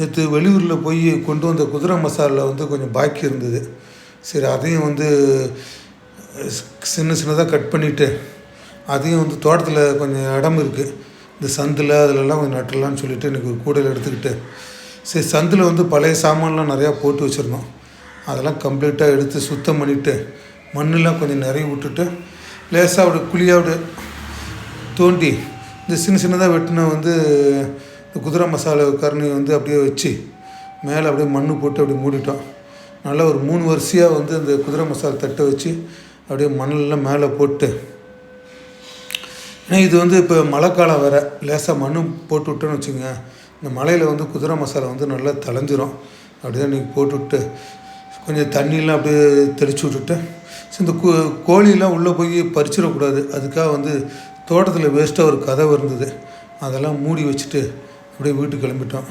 நேற்று வெளியூரில் போய் கொண்டு வந்த குதிரை மசாலில் வந்து கொஞ்சம் பாக்கி இருந்தது. சரி அதையும் வந்து சின்ன சின்னதாக கட் பண்ணிவிட்டு அதையும் வந்து தோட்டத்தில் கொஞ்சம் இடம் இருக்குது இந்த சந்தில் அதிலெல்லாம் கொஞ்சம் நட்டுடலான்னு சொல்லிட்டு எனக்கு ஒரு கூடையில் எடுத்துக்கிட்டு சரி சந்தில் வந்து பழைய சாமான்லாம் நிறையா போட்டு வச்சுருந்தோம். அதெல்லாம் கம்ப்ளீட்டாக எடுத்து சுத்தம் பண்ணிவிட்டு மண்ணெலாம் கொஞ்சம் நிறைய விட்டுட்டு லேசாக அப்படி குழியாக தோண்டி இந்த சின்ன சின்னதாக வெட்டின வந்து குதிரை மசாலா கருணி வந்து அப்படியே வச்சு மேலே அப்படியே மண் போட்டு அப்படியே மூடிட்டோம். நல்லா ஒரு மூணு வரிசையாக வந்து அந்த குதிரை மசாலா தட்டை வச்சு அப்படியே மண்ணெல்லாம் மேலே போட்டு. ஏன்னா இது வந்து இப்போ மழை காலம் வேறு. லேசாக மண் போட்டு விட்டோன்னு வச்சுக்கோங்க. இந்த மலையில் வந்து குதிரை மசாலா வந்து நல்லா தளைஞ்சிரும் அப்படியே நீங்கள் போட்டு விட்டு கொஞ்சம் தண்ணியெலாம் அப்படியே தெளித்து விட்டுட்டு. சரி இந்த கோ கோழிலாம் உள்ளே போய் பறிச்சிடக்கூடாது. அதுக்காக வந்து தோட்டத்தில் வேஸ்ட்டாக ஒரு கதவு இருந்தது. அதெல்லாம் மூடி வச்சுட்டு அப்படியே வீட்டுக்கு கிளம்பிட்டோம்.